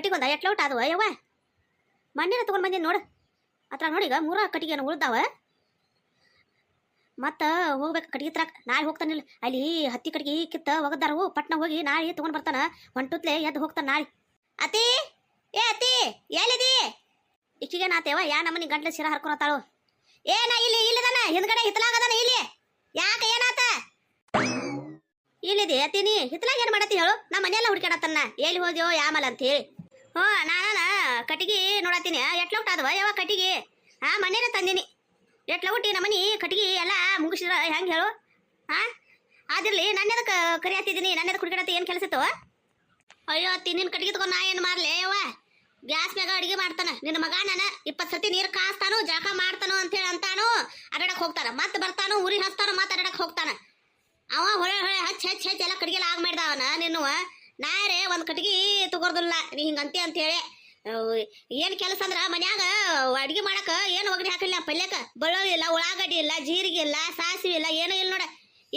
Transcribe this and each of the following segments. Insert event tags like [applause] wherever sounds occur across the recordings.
ಕಟ್ಟಿಗೆ ಎಟ್ ಎಟ್ಲ ಊಟ ಅದವ ಯವ್ವ. ಮಣ್ಣಿನ ತೊಗೊಂಡು ಬಂದೀನಿ ನೋಡು. ಅತ್ರ ನೋಡಿ ಈಗ ಮೂರ ಕಟ್ಟಿಗೆ ಉಳ್ದಾವ. ಮತ್ತು ಹೋಗ್ಬೇಕು ಕಟ್ಟಿಗೆ ತರಕ ನಾಳೆ ಹೋಗ್ತಾನಿಲ್ಲ ಅಲ್ಲಿ ಹತ್ತಿ ಕಟ್ಟಿಗೆ ಕಿತ್ತ ಒಗದಾರವು ಪಟ್ನ ಹೋಗಿ ನಾಳೆ ತೊಗೊಂಡು ಬರ್ತಾನ. ಹೊಂಟುತ್ಲೆ ಎದ್ದು ಹೋಗ್ತಾನೆ ನಾಳೆ. ಅತಿ ಏ ಅತಿ ಎಲ್ಲಿದಿ? ಇಕ್ಕಿಗೆ ನಾತೇವ ಯಾ ನಮ್ಮನಿ ಗಂಟ್ಲೆ ಶಿರ ಏ ಏನ ಇಲ್ಲಿ ಇಲ್ಲದನ ಹಿಂದ್ಗಡೆ ಹಿತ್ತಲಾಗದನ ಇಲ್ಲಿ. ಯಾಕೆ ಏನಾತ ಇಲ್ಲಿದೆ ಅತಿನಿ ಹಿತ್ತಲಾಗ ಏನು ಮಾಡತ್ತಿ ಹೇಳು? ನಮ್ಮ ಮನೆಯೆಲ್ಲ ಹುಡುಕಾಡತ್ತನ್ನ ಎಲ್ಲಿ ಹೋದ್ಯೋ, ಯಾಮಲ್ ಅಂತ ಹೇಳಿ. ಹ್ಞೂ, ನಾನ ಕಟ್ಟಿಗೆ ನೋಡತ್ತೀನಿ. ಎಟ್ಲ ಊಟ ಯಾವ ಕಟ್ಟಿಗೆ? ಆ ಮನೇನ ತಂದಿನಿ ಎಟ್ಲ ನಮ್ಮ ನಮ್ಮನಿ? ಕಟ್ಟಿಗೆ ಎಲ್ಲ ಮುಗಿಸಿದ್ರ, ಹೆಂಗ್ ಹೇಳು? ಹಾ ಆದಿರ್ಲಿ ಕರಿಯತ್ತಿದ್ದೀನಿ ನಾನು ಅದಕ್ಕೆ ಏನು ಕೆಲಸ ಇತ್ತು? ಅಯ್ಯೋ ತಿನ್ನಿನ ನಿನ್ನ ಕಟ್ಟಿಗೆ ತಗೊಂಡು ನಾ ಏನು ಮಾರ್ಲಿ ಯವ್ವ, ಗ್ಯಾಸ್ ಮ್ಯಾಗ ಅಡಿಗೆ ಮಾಡ್ತಾನ. ನಿನ್ನ ಮಗ ನಾನು ಇಪ್ಪತ್ತು ಸತಿ ನೀರು ಕಾಸ್ತಾನು, ಜಳಕ ಮಾಡ್ತಾನು ಅಂತ ಹೇಳಿ ಅಂತಾನು ಅಡ್ಡಾಡಕ್ ಹೋಗ್ತಾನೆ. ಮತ್ತೆ ಬರ್ತಾನು, ಊರಿಗೆ ಹಚ್ತಾನು ಮತ್ತೆ ಅಡ್ಡಾಡಕ್ ಹೋಗ್ತಾನೆ. ಅವ ಹೊಳೆ ಹೊಳೆ ಹಚ್ಚಿ ಹಚ್ಚಿ ಹಚ್ಚ ಎಲ್ಲ ಕಡಿಗೆಲ್ಲ ಆಗ ಮಾಡ್ದ ಅವನ ನಿನ್ನುವ? ನಾರೇ ಒಂದು ಕಟ್ಗಿ ತಗೋರ್ದಿಲ್ಲ. ನೀ ಹಿಂಗಂತಿ ಅಂತ ಹೇಳಿ. ಏನು ಕೆಲಸ ಅಂದ್ರ ಮನ್ಯಾಗ ಅಡಿಗೆ ಮಾಡಕ ಏನು ಒಗ್ಗರಣೆ ಹಾಕಲಿಲ್ಲ ಪಲ್ಯಕ? ಬೆಳ್ಳುಳ್ಳಿ ಇಲ್ಲ, ಉಳ್ಳಾಗಡ್ಡಿ ಇಲ್ಲ, ಜೀರಿಗೆ ಇಲ್ಲ, ಸಾಸಿವೆ ಇಲ್ಲ, ಏನೂ ಇಲ್ಲ ನೋಡ.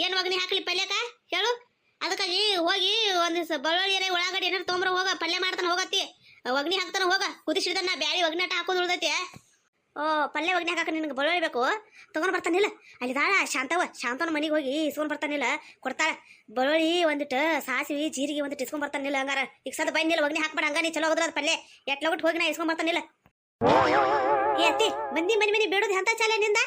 ಏನು ಒಗ್ಗರಣೆ ಹಾಕಲಿ ಪಲ್ಯಕ? ಹೇಳು. ಅದಕ್ಕಾಗಿ ಹೋಗಿ ಒಂದ್ ಬೆಳ್ಳುಳ್ಳಿ ಏನೇ ಉಳ್ಳಾಗಡ್ಡಿ ಏನಾರ ತೊಗೊಂಬರ ಹೋಗ, ಪಲ್ಯ ಮಾಡ್ತಾನ ಹೋಗತ್ತಿ. ಒಗ್ನಿ ಹಾಕ್ತಾನ ಹೋಗ. ಕುದಿಸಿಡ್ದ ನಾ ಬ್ಯಾಳಿ ಒಗ್ನಾಟ ಹಾಕೋದು ಉಳ್ದೈತಿ. ಓ, ಪಲ್ಯ ಒಗ್ನಿ ಹಾಕಕ್ಕೆ ನಿನಗೆ ಬೆಳ್ಳುಳ್ಳಿ ಬೇಕು? ತಗೊಂಡ್ ಬರ್ತಾನಿಲ್ಲ ಅಲ್ಲಿ ದಾಳ ಶಾಂತವ ಶಾಂತನ ಮನೆಗೆ ಹೋಗಿ ಇಸ್ಕೊಂಡ್ ಬರ್ತಾನಿಲ್ಲ ಕೊಡ್ತಾಳೆ. ಬೆಳ್ಳುಳ್ಳಿ ಒಂದಿಟ್ಟು ಸಾಸಿವಿ, ಜೀರಿಗೆ ಒಂದಿಟ್ಟು ಇಸ್ಕೊಂಡ್ ಬರ್ತಾನಿಲ್ಲ ಹಂಗಾರ. ಈಗ ಸದ್ ಬಂದಿಲ್ಲ ಒಗ್ನಿ ಹಾಕ್ಬೇಡ ಹಂಗ ನೀ ಚಲೋ ಹೋದ್ರ ಅದು ಪಲ್ಯ. ಎಟ್ಲ ಬಿಟ್ಟು ಹೋಗಿ ನಾ ಇಸ್ಕೊಂಡ್ ಬರ್ತಾನಿಲ್ಲ ಏ ಮಂದಿ ಮನೆ ಮನೆ ಬೇಡೋದು ಎಂತ ಚಾಲೆ ನಿಂದ?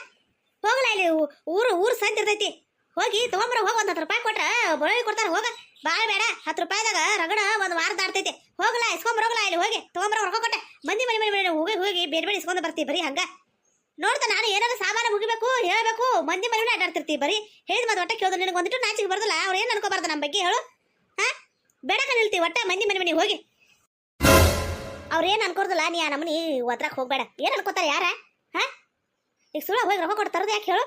ಹೋಗಲ್ಲ ಇಲ್ಲಿ ಊರು ಊರು ಸಂತ ಇರ್ತೈತಿ. ಹೋಗಿ ತಗೊಂಬರ, ಹೋಗ ಒಂದ್ ಹತ್ತು ರೂಪಾಯಿ ಕೊಟ್ರ ಬಳ್ಳುಳ್ಳಿ ಕೊಡ್ತಾರೆ ಹೋಗ. ಬಾಳ ಬೇಡ. ಹತ್ತು ರೂಪಾಯಿದಾಗ ರಗಡ ಒಂದ್ ವಾರ ಆಡ್ತೈತಿ. ಹೋಗಲ್ಲ ಇಸ್ಕೊಂಬರ ಹೋಗಲ್ಲ ಇಲ್ಲಿ ಹೋಗಿ. ತಗೊಂಬರ ರೊಕ್ಕ ಕೊಟ್ಟೆ. ಮಂದಿ ಮನೆ ಮನೆ ಮನೆ ಹೋಗಿ ಹೋಗಿ. ಬೇರೆ ಬೇರೆ ಇಸ್ಕೊಂಡು ಬರ್ತೀವಿ ಬರೀ ಹಂಗ. ನೋಡ್ತಾ ನಾನು ಏನಾದ್ರು ಸಾಮಾನು ಮುಗಿಬೇಕು, ಹೇಳಬೇಕು. ಮಂದಿ ಮನೆ ಆಟಾಡ್ತಿರ್ತೀವಿ ಬರೀ ಹೇಳಿದ ಮತ್ತೆ ಒಟ್ಟೆ ಕೇಳಿದ್ರು ನಿನಗೆ ಒಂದಿಟ್ಟು ನಾಚಿಗೆ ಬರ್ದಲ್ಲ. ಅವ್ರು ಏನು ಅನ್ಕೋಬಾರ್ದು ನಮ್ಮ ಬಗ್ಗೆ ಹೇಳು. ಹಾ? ಬೇಡಕ ನಿಲ್ತೀವಿ ಒಟ್ಟೆ ಮಂದಿ ಮನೆ ಮನೆ ಹೋಗಿ. ಅವ್ರು ಏನು ಅನ್ಕೋರ್ದಲ್ಲ ನೀ ಆ ನಮ್ಮನಿ ಒದ್ರಾಕ್ ಹೋಗ್ಬೇಡ. ಏನು ಅನ್ಕೋತಾರೆ ಯಾರ? ಹಾ? ಈಗ ಸುಳ ಹೋಗಿ ರೊಕ್ಕ ಕೊಡ್ತಾರದು ಯಾಕೆ ಹೇಳು?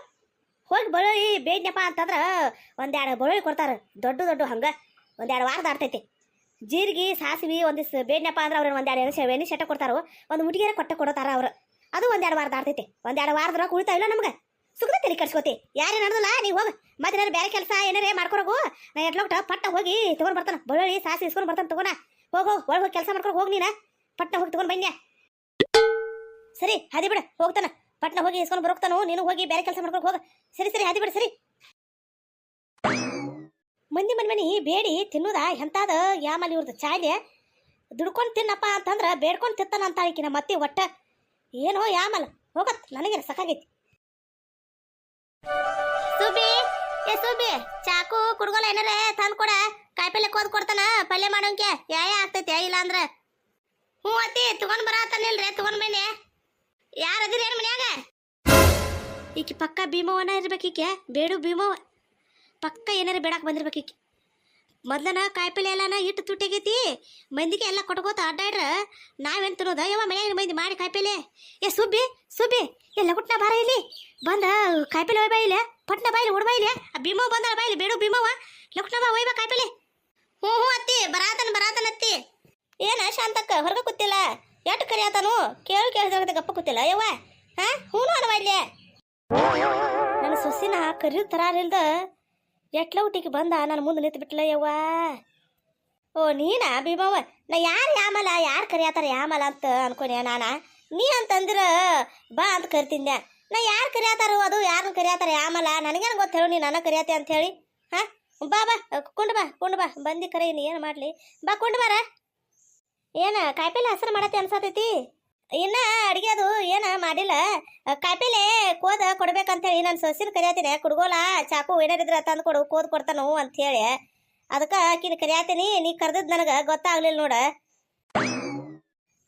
ಹೋಗಿ ಬೆಳ್ಳುಳ್ಳಿ ಬೇಡ್ನಪ್ಪ ಅಂತಂದ್ರೆ ಒಂದೆರಡು ಬಳಿ ಕೊಡ್ತಾರೆ. ದೊಡ್ಡ ದೊಡ್ಡ ಹಂಗೆ. ಒಂದೆರಡು ವಾರದ ದಾಡ್ತೈತಿ ಜೀರಿಗೆ, ಸಾಸಿವೆ ಒಂದಿಷ್ಟು ಬೇಡ್ನಪ್ಪ ಅಂದ್ರೆ ಅವ್ರನ್ನ ಒಂದೆರಡು ಎಣ್ಣೆ ಎಣ್ಣೆ ಶೆಟ್ಟ ಕೊಡ್ತಾರೋ, ಒಂದು ಮುಟಿಗೆರೆ ಕೊಟ್ಟ ಕೊಡತಾರ ಅವ್ರು. ಅದು ಒಂದೆರಡು ವಾರ ಆಡ್ತೈತೆ. ಒಂದೆರಡು ವಾರದ ರೊಕ್ಕ ಉಳಿತಾವ ಇಲ್ಲ ನಮ್ಗೆ. ಸುಖದ ತಲೆ ಕಡಿಸ್ಕೋತಿ ಯಾರೇ ನಡೆದಲ್ಲ, ನೀವು ಹೋಗಿ. ಮತ್ತೆ ಏನಾರು ಬೇರೆ ಕೆಲಸ ಏನಾರೇ ಮಾಡ್ಕೊರೋಗು ನಾ ಎಟ್ಲೋಟ ಪಟ್ಟ ಹೋಗಿ ತೊಗೊಂಡು ಬರ್ತಾನೆ. ಬಳ್ಳಿ ಸಾಸಿ ಇಸ್ಕೊಂಡು ಬರ್ತಾನೆ ತಗೋಣ. ಹೋಗು, ಹೋಗಿ. ಒಳಗೆ ಹೋಗಿ ಕೆಲಸ ಮಾಡ್ಕೊಂಡು ಹೋಗಿ ನೀನ. ಪಟ್ಟ ಹೋಗಿ ತೊಗೊಂಡು ಬನ್ನಿ. ಸರಿ, ಹದಿ ಬಿಡು. ಹೋಗ್ತಾನೆ. ಪಟ್ನ ಹೋಗಿ ಇಸ್ಕೊಂಡು ಬರೋಗ್ತಾನು ನೀನು ಹೋಗಿ ಬೇರೆ ಕೆಲಸ ಮಾಡ್ಕೊಂಡು ಹೋಗ. ಸರಿ ಸರಿ, ಹದಿ ಬಿಡು, ಸರಿ. ಮಂದಿ ಮನೆ ಮನೆ ಬೇಡಿ, ತಿನ್ನುದ ಎಂತಾದ? ಯಾಮಲ್ಲಿ ಇವ್ರದ್ದು ಚಾಯ್ಲೆ? ದುಡ್ಕೊಂಡು ತಿನ್ನಪ್ಪ ಅಂತಂದ್ರ ಬೇಡ್ಕೊಂಡು ತಿತ್ತಾನ ಅಂತ ಆಳಿಕಿನ ಮತ್ತೆ ಒಟ್ಟ. ಏನೋ ಯಾಮಲ್ ಹೋಗತ್ ನನಗೆ ಸಾಕಾಗೈತಿ. ಸುಬಿ ಏ ಸುಬಿ ಚಾಕು ಕುಡ್ಗೋಲ ಏನಾರ ತಂದ್ ಕೊಡ. ಕಾಯಿಪಲ್ಲೆ ಕೋದ್ ಕೊಡ್ತಾನ, ಪಲ್ಯ ಮಾಡೋಂಕೆ ಯಾಯ ಆಗ್ತೈತಿ ಇಲ್ಲ ಅಂದ್ರೆ? ಹ್ಞೂ ಅತ್ತಿ, ತಗೊಂಡ್ ಬರತ್ತಾನಿಲ್ರಿ ತಗೊಂಡ್ ಬನ್ನಿ. ಯಾರು ಅದಿರಿ ಏನು ಮನ್ಯಾಗ? ಈಕಿ ಪಕ್ಕ ಭೀಮವನ ಇರ್ಬೇಕೀಕೆ ಬೇಡು ಭೀಮವ ಪಕ್ಕ ಏನಾರು ಬೇಡಕ್ಕೆ ಬಂದಿರ್ಬೇಕೀಕಿ. ಮೊದ್ಲನ ಕಾಯಿಪಲ್ಲೆ ಎಲ್ಲನ ಇಟ್ಟು ತುಟ್ಟಿಗೈತಿ, ಮಂದಿಗೆ ಎಲ್ಲ ಕೊಟ್ಕೋತ ಅಡ್ಡಾಡ್ರ, ನಾವೇನು ತಿನ್ನೋದ? ಯಾವ ಮನ್ಯಾಗ ಮಂದಿ ಮಾಡಿ ಕಾಯಿಪಲ್ಲೆ. ಏ ಸುಬ್ಬಿ ಸುಬ್ಬಿ ಎಲ್ಲ ಲಗುಟ್ನ ಬಾರ ಇಲ್ಲಿ. ಬಂದ ಕಾಯಿಪಲ್ಲೆ ಒಯ್ ಬಾಯಿಲೆ ಪಟ್ನ ಬಾಯಿಲಿ ಓಡ್ ಬಾಯಿಲೆ ಆ ಭೀಮವ ಬಂದ ಬಾಯಿಲಿ ಬೇಡು ಭೀಮವ ಲಗುಟ್ನ ಬಾ, ಒಯ್ಬಾ ಕಾಯಿಪಲ್ಲೆ. ಹ್ಞೂ ಹ್ಞೂ ಅತ್ತಿ, ಬರಾತನ ಬರಾತನ ಅತ್ತಿ. ಏನ ಶಾಂತಕ್ಕ, ಹೊರಗೆ ಕೂತಿಲ್ಲ. ಎಷ್ಟು ಕರಿ ಆತನು? ಕೇಳು ಕೇಳಿದ್ರೆ ಗಪ್ಪ ಕೂತಿಲ್ಲ. ಯವ್ವ, ಹಾ? ಹ್ಞೂ ಇಲ್ಲೇ? ನನ್ನ ಸೊಸಿನ ಕರಿಯೋ ಥರ ಊಟಿಗೆ ಬಂದ? ನಾನು ಮುಂದೆ ನಿಂತು ಬಿಟ್ಲ ಯವ್ವ. ಓ, ನೀನಾ ಭೀಮವ್ವ? ನಾ ಯಾರು ಯಾಮಲ? ಯಾರು ಕರಿಯಾತಾರ ಯಾಮಲ ಅಂತ ಅನ್ಕೊನೆ ನಾನ? ನೀ ಅಂತಂದಿರ ಬಾ ಅಂತ ಕರಿತಿದ್ದೆ ನಾ ಯಾರು ಕರಿಯಾತಾರೋ ಅದು ಯಾರನ್ನ ಕರಿಯಾತಾರ ಯಾಮಲ? ನನಗೇನು ಗೊತ್ತು ಹೇಳು, ನೀ ನನ್ನ ಕರಿಯಾತೆ ಅಂತ ಹೇಳಿ. ಹಾ? ಬಾ ಬಾ, ಕುಂಡು ಬಾ ಕುಂಡು ಬಾ. ಬಂದಿ ಕರೆ, ನೀ ಏನು ಮಾಡಲಿ? ಬಾ, ಕುಂಡು ಬಾರ. ಏನು ಕಾಯಿಪಲ್ಲೆ ಹಸಿರು ಮಾಡತ್ತೆ ಅನ್ಸತೈತಿ? ಇನ್ನ ಅಡಿಗೆ ಅದು ಏನ ಮಾಡಿಲ್ಲ. ಕಾಯಿಪಲ್ಲೆ ಕೋದ ಕೊಡ್ಬೇಕಂತೇಳಿ ನಾನು ಸೊಸಿನ ಕರಿಯಾತೀನಿ, ಕುಡ್ಗೋಲ, ಚಾಕು ಏನಾರಿದ್ರ ತಂದು ಕೊಡು, ಕೋದ್ ಕೊಡ್ತಾನು ಅಂತ ಹೇಳಿ. ಅದಕ್ಕೆ ಆಕಿನ ಕರಿಯಾತೀನಿ, ನೀ ಕರ್ದದ್ ನನಗೆ ಗೊತ್ತಾಗ್ಲಿಲ್ಲ ನೋಡ.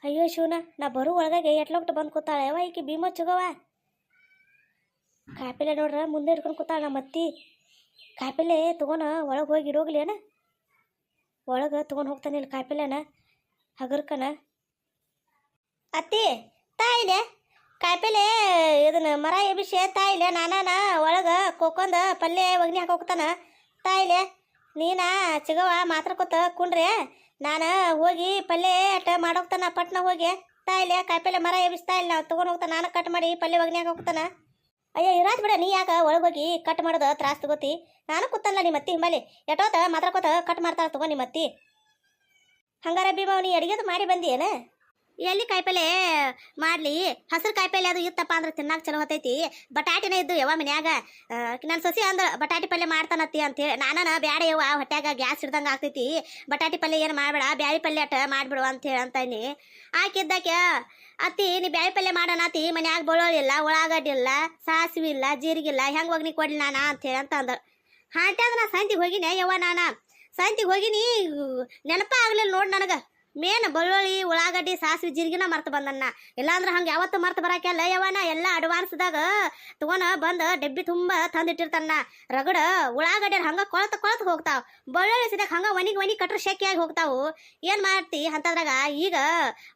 ಅಯ್ಯೋ ಶಿವನ ನಾ ಬರೋ ಒಳಗಾಗಿ ಎಟ್ಲೊಟ್ಟು ಬಂದು ಕೂತಾಳೆ ಅವ ಈಕಿ ಭೀಮ ಚುಗವ. ಕಾಯಿಪಲ್ಲೆ ನೋಡ್ರ ಮುಂದೆ ಹಿಡ್ಕೊಂಡು ಕೂತಾಳ ನಮ್ಮ ಅತ್ತಿ. ಕಾಯಿಪಲ್ಲೆ ತಗೋಣ ಒಳಗೆ ಹೋಗಿ ಅಣ್ಣ ಒಳಗೆ ತೊಗೊಂಡು ಹೋಗ್ತಾನೆ ಇಲ್ಲಿ ಹಗರ್ಕನ. ಅತ್ತಿ ತಾಯಿಲೆ ಕಾಯಿಪಲ್ಲೆ, ಇದನ್ನ ಮರ ಎಬಿಸಿ ತಾಯಿಲೆ ನಾನಾನ ಒಳಗೆ ಕೋಕೊಂದ ಪಲ್ಯ ಒಗ್ನಿ ಹಾಕೋಗ್ತಾನ ತಾಯಿಲೆ ನೀನ ಚಿಗವ ಮಾತ್ರ ಕೂತ ಕುಂಡ್ರೆ, ನಾನು ಹೋಗಿ ಪಲ್ಯ ಅಟ ಮಾಡೋಗ್ತಾನ. ಪಟ್ನ ಹೋಗಿ ತಾಯಿಲೆ ಕಾಯಿಪಲ್ಲೆ ಮರ ಎಬಿಸ್ತಾ ಇಲ್ಲ. ತೊಗೊಂಡು ಹೋಗ್ತಾನ. ನಾನು ಕಟ್ ಮಾಡಿ ಪಲ್ಯ ಒಗ್ನಿ ಹಾಕೋಗ್ತಾನ ಅಯ್ಯೋ ಇರಾತ್ ಬಿಡ. ನೀ ಯಾಕ ಹೋಗಿ ಕಟ್ ಮಾಡೋದು ತ್ರಾಸ್ ತಗೋತಿ? ನಾನು ಕೂತಲ್ಲ ನಿಮ್ಮ ಅತ್ತಿ ಹಿಂಬಲ್ಲಿ. ಎಟೋತ ಕೂತ ಕಟ್ ಮಾಡ್ತಾರ ತಗೋ ನಿಮ್ಮ ಅತ್ತಿ. ಹಂಗಾರ ಭೀಮಾವ್ ನೀ ಅಡಿಗೆದು ಮಾಡಿ ಬಂದಿಯೇನ ಎಲ್ಲಿ ಕಾಯಿಪಲ್ಲೆ ಮಾಡ್ಲಿ? ಹಸಿರು ಕಾಯಿಪಲ್ಲೆ ಅದು ಇತ್ತಪ್ಪ ಅಂದ್ರೆ ತಿನ್ನಾಕ ಚಲೋ ಹೊತೈತಿ. ಬಟಾಟಿನ ಇದ್ದು ಯಾವ ಮನ್ಯಾಗ. ನನ್ನ ಸೊಸಿ ಅಂದ್ರೆ ಬಟಾಟಿ ಪಲ್ಯ ಮಾಡ್ತಾನತ್ತಿ ಅಂತೇಳಿ ನಾನ ಬ್ಯಾಡ ಯವ್ವ, ಹೊಟ್ಯಾಗ ಗ್ಯಾಸ್ ಹಿಡ್ದಂಗ ಆಗ್ತೈತಿ. ಬಟಾಟಿ ಪಲ್ಯ ಏನು ಮಾಡ್ಬೇಡ, ಬ್ಯಾಳಿ ಪಲ್ಯ ಅಟ ಮಾಡ್ಬಿಡು ಅಂತ ಹೇಳಿ ಅಂತಾನಿ. ಆಕಿದ್ದಾಕೆ ಅತ್ತಿ, ನೀ ಬ್ಯಾಳಿ ಪಲ್ಯ ಮಾಡೋಣತಿ ಮನ್ಯಾಗ ಬೆಳ್ಳುಳ್ಳಿಲ್ಲ ಉಳ್ಳಾಗಡ್ಡಿ ಇಲ್ಲ, ಸಾಸಿವಿ ಇಲ್ಲ, ಜೀರಿಗೆ ಇಲ್ಲ, ಹೆಂಗ್ ಹೋಗಿ ನೀ ಕೊಡ್ಲಿ ನಾನ ಅಂತ ಹೇಳಿ ಅಂತ ಅಂದ. ಹಾಟ್ಯಾಗ ನಾ ಸಂತಿಗೆ ಹೋಗಿನಿ, ಯವ್ವ ನಾನ. ಸಂತಿಗೆ ಹೋಗಿನಿ, ನೆನಪ ಆಗ್ಲಿಲ್ಲ ನೋಡಿ ನನಗ. ಮೇನ್ ಬೆಳ್ಳುಳ್ಳಿ ಉಳ್ಳಾಗಡ್ಡಿ, ಸಾಸಿವೆ, ಜೀರಿಗೆನ ಮರ್ತು ಬಂದನ್ನ. ಇಲ್ಲಾಂದ್ರೆ ಹಂಗೆ ಯಾವತ್ತು ಮರ್ತು ಬರಾಕಲ್ಲ ಯವನ ಎಲ್ಲ ಅಡ್ವಾನ್ಸ್ದಾಗ ತಗೋನ ಬಂದ ಡಬ್ಬಿ ತುಂಬ ತಂದಿಟ್ಟಿರ್ತಾನ. ರಗಡ, ಉಳ್ಳಾಗಡ್ಡಿ ಹಂಗ ಕೊಳತ ಕೊಳತ ಹೋಗ್ತಾವ. ಬೆಳ್ಳುಳ್ಳಿ ಸಿದಾಗ ಹಂಗ ಒನಿಗೆ ಒನಿಗ್ ಕಟ್ರ ಶೆಕಿಯಾಗಿ ಹೋಗ್ತಾವು. ಏನ್ ಮಾಡ್ತಿ ಅಂತದ್ರಾಗ ಈಗ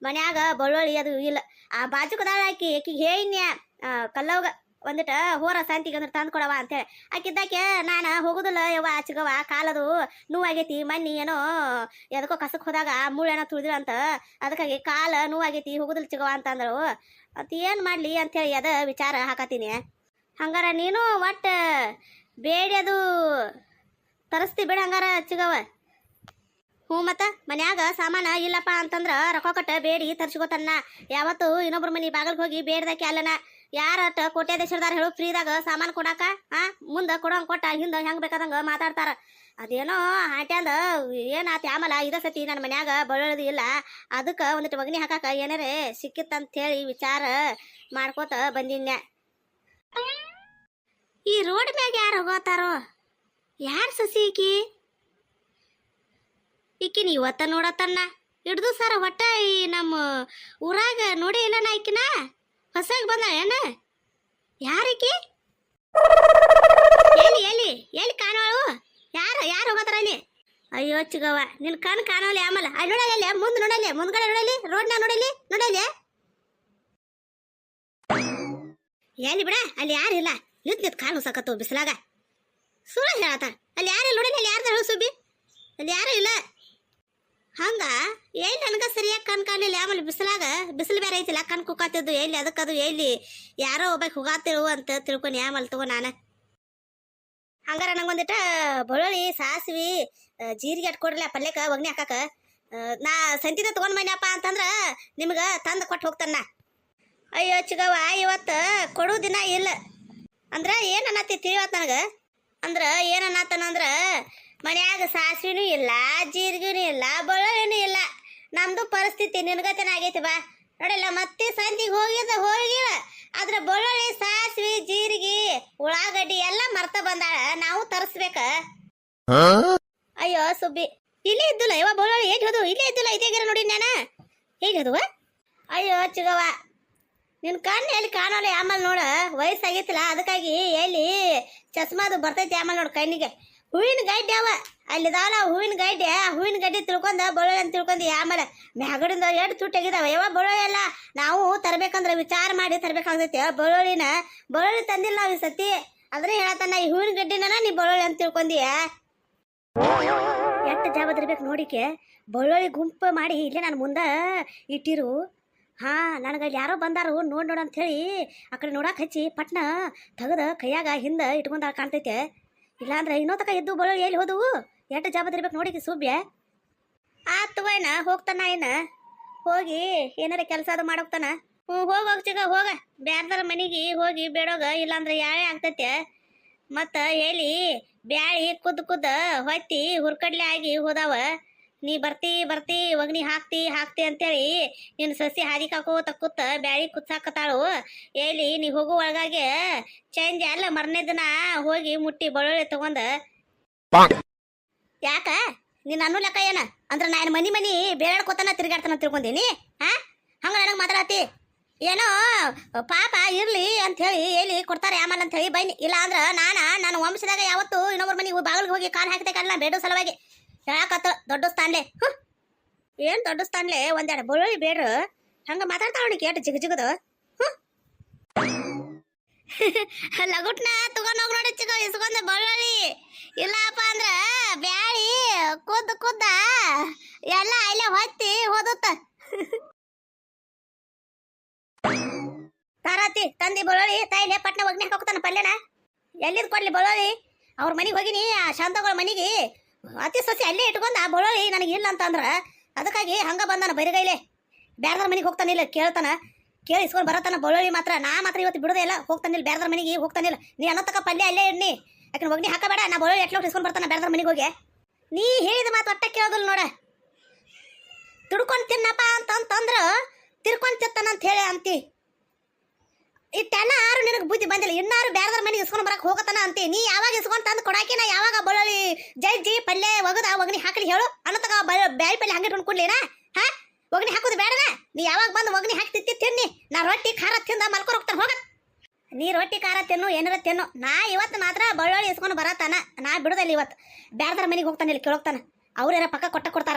ಮನ್ಯಾಗ ಬೆಳ್ಳುಳ್ಳಿ ಅದು ಇಲ್ಲ. ಆ ಬಾಜುಕದಾಳ ಹಾಕಿ, ಆಕಿಗೆ ಹೇಳಿನ್ಯ ಕಲ್ಲವ್ಗ ಒಂದಿಟ ಹೋರ ಸಂತಿಗೆ ಅಂದ್ರೆ ತಂದು ಕೊಡವ ಅಂತೇಳಿ. ಆಕಿದ್ದಾಕೆ ನಾನು ಹೋಗುದಿಲ್ಲ ಯವ್ವ ಚಿಗವ ಕಾಲದು ನೋವಾಗೈತಿ, ಮನ್ನಿ ಏನೋ ಎದಕ್ಕೋ ಕಸಕ್ಕೆ ಹೋದಾಗ ಮುಳ್ಳೇನೋ ತುಳಿದಿರಂತ ಅದಕ್ಕಾಗಿ ಕಾಲ ನೋವಾಗೈತಿ, ಹೋಗುದಿಲ್ಲ ಚಿಗವ ಅಂತ ಅಂದ್ರು ಏನು ಏನ್ ಮಾಡ್ಲಿ ಅಂತೇಳಿ ಅದ ವಿಚಾರ ಹಾಕತ್ತೀನಿ. ಹಂಗಾರ ನೀನು ಒಟ್ಟು ಬೇಡಿ ಅದು ತರಿಸ್ತಿ ಬಿಡ ಹಂಗಾರ ಚಿಗವ ಹ್ಞೂ ಮತ್ತ, ಮನ್ಯಾಗ ಸಾಮಾನ ಇಲ್ಲಪ್ಪ ಅಂತಂದ್ರ ರೊಕ್ಕ ಕೊಟ್ಟು ಬೇಡಿ ತರ್ಸ್ಕೊತನ್ನ. ಯಾವತ್ತು ಇನ್ನೊಬ್ರ ಮನಿ ಬಾಗಲ್ಗೆ ಹೋಗಿ ಬೇಡ್ದಕ್ಕೆ ಅಲ್ಲನ. ಯಾರಟ ಕೋಟ್ಯಾಧೀಶರ್ದಾರ ಹೇಳು, ಫ್ರೀದಾಗ ಸಾಮಾನು ಕೊಡಾಕ? ಹಾ ಮುಂದೆ ಕೊಡೋಂಗ್ ಕೊಟ್ಟ, ಹಿಂದ ಹೆಂಗ್ ಬೇಕಾದಂಗ ಮಾತಾಡ್ತಾರ. ಅದೇನೋ ಆಟ್ಯಾಂದ ಏನಾತ ಆಮಲ, ಇದ ಸತಿ ನನ್ನ ಮನ್ಯಾಗ ಬಳ್ಳದು ಇಲ್ಲ. ಅದಕ್ಕ ಒಂದಿಟ್ಟು ಒಗ್ನಿ ಹಾಕಾಕ ಏನಾರೇ ಸಿಕ್ಕಿತ್ತಂತ ಹೇಳಿ ವಿಚಾರ ಮಾಡ್ಕೋತ ಬಂದಿನ್ಯ. ಈ ರೋಡ್ ಮ್ಯಾಗ ಯಾರು ಹೋಗೋತಾರೋ? ಯಾರು ಸಸಿ ಈಕಿ? ಈಕಿನ ಇವತ್ತ ನೋಡತ್ತನ್ನ ಹಿಡ್ದು ಸರ್ ಒಟ್ಟ ಈ ನಮ್ಮ ಊರಾಗ ನೋಡಿ ಇಲ್ಲ ನಾ ಈಕಿನ? ಹೊಸಾಗಿ ಬಂದ ಏನ ಯಾರಿಕಿ ಎಲ್ಲಿ ಎಲ್ಲಿ ಎಲ್ಲಿ ಕಾಣೋಳು? ಯಾರು ಯಾರು ಹೋಗತ್ತಾರ ಅಲ್ಲಿ? ಅಯ್ಯೋ ಚಿಗವ್ವ, ನಿನ್ ಕಣ್ ಕಾಣೋಲಿ ಆಮಲ್ಲ ಅಲ್ಲಿ ನೋಡಲ್ಲ ಮುಂದೆ ನೋಡಲಿ ಮುಂದ್ಗಡೆ ನೋಡಲಿ ರೋಡ್ನ ನೋಡಲಿ ನೋಡಲಿ ಎಲ್ಲಿ ಬಿಡ, ಅಲ್ಲಿ ಯಾರಿಲ್ಲ ನಿಂತ್ ನಿಂತ್ ಕಾಣು ಸಕತ್ತು ಬಿಸಿಲಾಗ. ಸುಳ್ಳು ಹೇಳತ್ತ ಅಲ್ಲಿ ಯಾರು ನೋಡಲಿ ಅಲ್ಲಿ ಯಾರ್ದ ಹೇಳು ಸುಬ್ಬಿ? ಅಲ್ಲಿ ಯಾರು ಇಲ್ಲ. ಹಂಗ? ಏನ್ ನನಗ ಸರಿಯಾಗಿ ಕಣ್ ಕಾಣಲಿಲ್ಲ. ಆಮೇಲೆ ಬಿಸಿಲಾಗ, ಬಿಸಿಲು ಬೇರೆ ಐತಿಲ್ಲ. ಕಣ್ ಕುಕ್ಕಾತಿದ್ದು ಎಲ್ಲಿ ಅದಕ್ಕದು, ಎಲ್ಲಿ ಯಾರೋ ಒಬ್ಬ ಹೋಗಾತಿರು ಅಂತ ತಿಳ್ಕೊಂಡು ಆಮೇಲೆ ತಗೋ ನಾನು. ಹಂಗಾರ ನಂಗೊಂದಿಟ ಬೆಳ್ಳುಳ್ಳಿ ಸಾಸಿವಿ ಜೀರಿಗೆ ಅಟ್ ಪಲ್ಯಕ್ಕೆ, ಒಗ್ನಿ ಹಾಕಾಕ. ನಾ ಸಂತಿದ ತಗೊಂಡ್ ಬಂದ್ಯಪ್ಪ ಅಂತಂದ್ರ ನಿಮ್ಗ ತಂದು ಕೊಟ್ಟು ಹೋಗ್ತಾನ ಅಯ್ಯೋ ಚಿಗವ ಇವತ್ತು ಕೊಡೋ ದಿನ ಇಲ್ಲ. ಅಂದ್ರ ಏನ್ ಅನ್ನತ್ತಿ ತಿಳಿವತ್ ನನಗ? ಅಂದ್ರ ಏನ್ ಅನ್ನತ್ತನಂದ್ರ ಮನ್ಯಾಗ ಸಾಸಿವೆನೂ ಇಲ್ಲ ಜೀರಿಗೆನೂ ಇಲ್ಲ ಬೆಳ್ಳುಳ್ಳಿನೂ ಇಲ್ಲ. ನಮ್ದು ಪರಿಸ್ಥಿತಿ ನಿನಗ ಆಗೈತಿ ಬಾ. ನೋಡಿಲ್ಲ ಮತ್ತೆ ಸಂತಿಗೆ ಹೋಗಿದ ಹೋಗಿಲ್ಲ ಅದ್ರ ಬೆಳ್ಳುಳ್ಳಿ ಸಾಸಿವೆ ಜೀರಿಗೆ ಉಳ್ಳಾಗಡ್ಡಿ ಎಲ್ಲ ಮರ್ತ ಬಂದಾಳ. ನಾವು ತರಿಸ್ಬೇಕ. ಅಯ್ಯೋ ಸುಬ್ಬಿ. ಇಲ್ಲೇ ಇದ್ದಿಲ್ಲ ಇವ ಬೆಳ್ಳುಳ್ಳಿ ಹೇಗೆ ಹೋದು ಇಲ್ಲೇ ಇದ್ದಿಲ್ಲ ಇದೇಗಿರ ನೋಡಿ ನಾನ. ಹೇಗೆ ಹೋದುವ? ಅಯ್ಯೋ ಚಿಗವ ನಿನ್ ಕಣ್ಣು ಎಲ್ಲಿ ಕಾಣೋಲ್ಲ ಆಮೇಲೆ ನೋಡ. ವಯಸ್ಸಾಗೈತಿಲ್ಲ ಅದಕ್ಕಾಗಿ ಎಲ್ಲಿ ಚಸ್ಮಾದು ಬರ್ತೈತಿ ಆಮೇಲೆ ನೋಡು ಕಣ್ಣಿಗೆ. ಹೂವಿನ ಗಡ್ಡೆ ಅವ. ಅಲ್ಲಿದಾವಲ್ಲ ಹೂವಿನ ಗಡ್ಡೆ ಹೂವಿನ ಗಡ್ಡೆ ತಿಳ್ಕೊಂಡ ಬಳ್ಳುಳ್ಳಿ ಅಂತ ತಿಳ್ಕೊಂಡಿ ಆಮೇಲೆ ಮ್ಯಾಗಡಿಂದ ಎರಡು ತುಟ್ಟಾಗಿದಾವ. ಯಾವ ಬಳ್ಳುಳ್ಳಿ ಎಲ್ಲ ನಾವು ತರ್ಬೇಕಂದ್ರೆ ವಿಚಾರ ಮಾಡಿ ತರ್ಬೇಕಾಗ್ತೈತಿ ಬಳ್ಳುಳ್ಳಿನ ಬಳ್ಳುಳ್ಳಿ ತಂದಿಲ್ಲ ನಾವು ಈ ಸತಿ. ಅದ್ರೆ ಹೇಳತ್ತಾನ ಈ ಹೂವಿನ ಗಡ್ಡಿನ ನೀ ಬಳ್ಳುಳ್ಳಿ ಅಂತ ತಿಳ್ಕೊಂಡಿಯ ಎಷ್ಟು ಜಾಬ ತರ್ಬೇಕು ನೋಡಿಕೆ. ಬಳ್ಳುಳ್ಳಿ ಗುಂಪು ಮಾಡಿ ಇಲ್ಲೇ ನಾನು ಮುಂದೆ ಇಟ್ಟಿರು. ಹಾ ನನಗೆ ಅಲ್ಲಿ ಯಾರೋ ಬಂದಾರು, ನೋಡಿ ನೋಡು ಅಂತ ಹೇಳಿ ಆ ಕಡೆ ನೋಡಕ್ಕೆ ಹಚ್ಚಿ ಪಟ್ನ ತಗದ ಕೈಯಾಗ ಹಿಂದ ಇಟ್ಕೊಂಡ ಕಾಣ್ತೈತೆ. ಇಲ್ಲಾಂದ್ರೆ ತಕ ಎದ್ದು ಬರೋ ಎಲ್ಲಿ ಹೋದವು? ಎಷ್ಟು ಜಾಬ್ ಇರ್ಬೇಕು ನೋಡಿ ಸುಬ್ಯ. ಆತು ಏನ ಹೋಗ್ತಾನ ಏನ? ಹೋಗಿ ಏನಾರ ಕೆಲಸ ಅದು ಮಾಡೋಗ್ತಾನ ಹ್ಞೂ ಹೋಗ, ಹೋಗ್ ಚಿಗ, ಹೋಗ. ಬ್ಯಾರ್ದಾರ ಮನೆಗೆ ಹೋಗಿ ಬೇಡೋಗ, ಇಲ್ಲಾಂದ್ರೆ ಯಾಳೆ ಆಗ್ತೈತೆ? ಮತ್ತ ಹೇಳಿ ಬ್ಯಾಳಿ ಕುದ್ದು ಕುದ್ದು ಹೊತ್ತಿ ಹುರ್ಕಡ್ಲೆ ಆಗಿ ಹೋದಾವ. ನೀ ಬರ್ತಿ ಬರ್ತಿ ಒಗ್ನಿ ಹಾಕ್ತಿ ಹಾಕ್ತಿ ಅಂತೇಳಿ ನಿನ್ನ ಸಸಿ ಹಾದಿ ಕಾಕೋತ ಕೂತ ಬ್ಯಾಳಿ ಕುತ್ಸಾಕತ್ತಾಳು ಹೇಳಿ ನೀ ಹೋಗೋ ಒಳಗಾಗೆ ಚೇಂಜ್ ಅಲ್ಲ ಮರನೇ ದಿನ ಹೋಗಿ ಮುಟ್ಟಿ ಬಳ್ಳುಳ್ಳಿ ತಗೊಂಡ. ಯಾಕ? ನೀನ್ ಅನ್ನೋ ಲೆಕ್ಕ ಏನ? ಅಂದ್ರ ನಾನು ಮನಿ ಮನಿ ಬೇಡಾಡ್ಕೋತಾನ ತಿರ್ಗಾಡ್ತಾನ ತಿಳ್ಕೊಂಡೀನಿ ಹಾ? ಹಂಗ ನನಗೆ ಮಾತಾಡತಿ ಏನೋ ಪಾಪ ಇರ್ಲಿ ಅಂತ ಹೇಳಿ ಹೇಳಿ ಕೊಡ್ತಾರೆ ಆಮೇಲೆ ಅಂತ ಹೇಳಿ ಬೈನಿ. ಇಲ್ಲ ಅಂದ್ರ ನಾನ ನನ್ನ ವಂಶದಾಗ ಯಾವತ್ತು ಇನ್ನೊಬ್ಬರ ಮನೆಗೆ ಬಾಗಿಲಿಗೆ ಹೋಗಿ ಕಾಲು ಹಾಕ್ತೆ ಕಾಲ ಬೇಡೋ ಸಲುವಾಗಿ ಹೇಳಕತ್ತ ದೊಡ್ಡ ಸ್ಥಾನ್ಲೆ. ಏನ್ ದೊಡ್ಡ ಸ್ಥಾನ್ಲೆ? ಒಂದೆರಡು ಬಳ್ಳುಳ್ಳಿ ಬೇಡ್ರು. ಹಂಗ ಮಾತಾಡ್ತಾವ ಕೇಟ ಜಿಗ ಜಿಗದು. [laughs] ಲಗುಟ್ನ ತಗೊಂಡೋಗ್ ನೋಡಿ ಚಿಕ್ಕ ಇಸ್ಕೊಂಡ ಬಳ್ಳುಳ್ಳಿ ಇಲ್ಲಪ್ಪ ಅಂದ್ರ ಬ್ಯಾಳಿ ಕುದ್ದ ಕುದ್ದ ಎಲ್ಲ ಅಲ್ಲೇ ಹೊತ್ತಿ ಹೋದತ್ತ. ತಾರಾತಿ, ತಂದಿ ಬಳ್ಳಿ ತಾಯಿಲೆ ಪಟ್ನ ಒಗ್ನೆ ಹಾಕೋತಾನ ಪಲ್ಯನ. ಎಲ್ಲಿದ್ ಕೊಡ್ಲಿ ಬಳ್ಳಿ ಅವ್ರ ಮನೆಗೆ ಹೋಗಿನಿ, ಆ ಶಾಂತಗಳ ಮನೆಗೆ. ಅತಿ ಸಸಿ ಅಲ್ಲೇ ಇಟ್ಕೊಂಡು ಆ ಬಳ್ಳೊಳ್ಳಿ ನನಗೆ ಇಲ್ಲ ಅಂತಂದ್ರ ಅದಕ್ಕಾಗಿ ಹಂಗ ಬಂದಾನ ಬೈರಗೈಲೆ ಬ್ಯಾರ್ದಾರ ಮನೆಗೆ ಹೋಗ್ತಾನಿಲ್ಲ ಕೇಳ್ತಾನ. ಕೇಳಿ ಇಸ್ಕೊಂಡು ಬರತ್ತಾನ ಮಾತ್ರ, ನಾ ಮಾತ್ರ ಇವತ್ತು ಬಿಡೋದೇ ಇಲ್ಲ ಹೋಗ್ತಾನಿಲ್ಲ ಬ್ಯಾರ್ದಾರ ಮನೆಗೆ ಹೋಗ್ತಾನಿಲ್ಲ ನೀ ಅನ್ನತಕ್ಕ ಪಲ್ಯ ಅಲ್ಲೇ ಇಡ್ನಿ. ಯಾಕಂದ್ರೆ ಒಗ್ನಿ ಹಾಕಬೇಡ, ನಾ ಬಳ್ಳೊಳ್ಳಿ ಎಟ್ಲೋ ಇಸ್ಕೊಂಡು ಬರ್ತಾನೆ ಬೇರೆದ್ರ ಮನೆಗೆ ಹೋಗಿ. ನೀ ಹೇಳಿದ ಮಾತು ಒಟ್ಟ ಕೇಳೋದಿಲ್ಲ ನೋಡ. ತಿಡ್ಕೊಂಡು ತಿನ್ನಪ್ಪ ಅಂತಂತಂದ್ರೆ ತಿರ್ಕೊಂಡು ತಿತ್ತಾನಂತ ಹೇಳಿ ಅಂತಿ ಇಟ್ಟೆಲ್ಲ ಆರು ನಿನಗೆ ಬುದ್ಧಿ ಬಂದಿಲ್ಲ. ಇನ್ನಾರು ಬೇರೆದ್ರ ಮನೆಗೆ ಇಸ್ಕೊಂಡು ಬರಕ್ ಹೋಗತನ ಅಂತೆ. ನೀ ಯಾವಾಗ ಇಸ್ಕೊಂಡು ತಂದು ಕೊಡಾಕಿ ನಾ ಯಾವಾಗ ಜೈ ಜಜ್ಜಿ ಪಲ್ಯ ಒಗದ ಒಗ್ನಿ ಹಾಕಲಿ ಹೇಳು. ಅನ್ನತಕ ಬ್ಯಾಳಿ ಪಲ್ಯ ಹಂಗೆ ಕೊಡ್ಲಿನಾ? ಹಾ? ಒಗ್ನಿ ಹಾಕೋದು ಬೇಡನ ನೀ ಯಾವಾಗ ಬಂದು ಒಗ್ನಿ ಹಾಕಿ ತಿತ್ತಿ ತಿನ್ನಿ. ನಾ ರೊಟ್ಟಿ ಖಾರ ತಿಂದ ಮಲ್ಕೊರ್ ಹೋಗ್ತಾನೆ ಹೋಗ. ನೀ ರೊಟ್ಟಿ ಖಾರ ತಿನ್ನು, ಏನಾರ ತಿನ್ನು. ನಾ ಇವತ್ತು ಮಾತ್ರ ಬಳ್ಳೊಳ್ಳಿ ಇಸ್ಕೊಂಡು ಬರತಾನ. ನಾ ಬಿಡುದಿಲ್ಲ ಇವತ್ತು. ಬೇರೆದ್ರ ಮನೆಗೆ ಹೋಗ್ತಾನೆ ಇಲ್ಲಿ ಕೇಳೋಗ್ತಾನ. ಅವ್ರ್ಯಾರ ಪಕ್ಕ ಕೊಟ್ಟ ಕೊಡ್ತಾರ?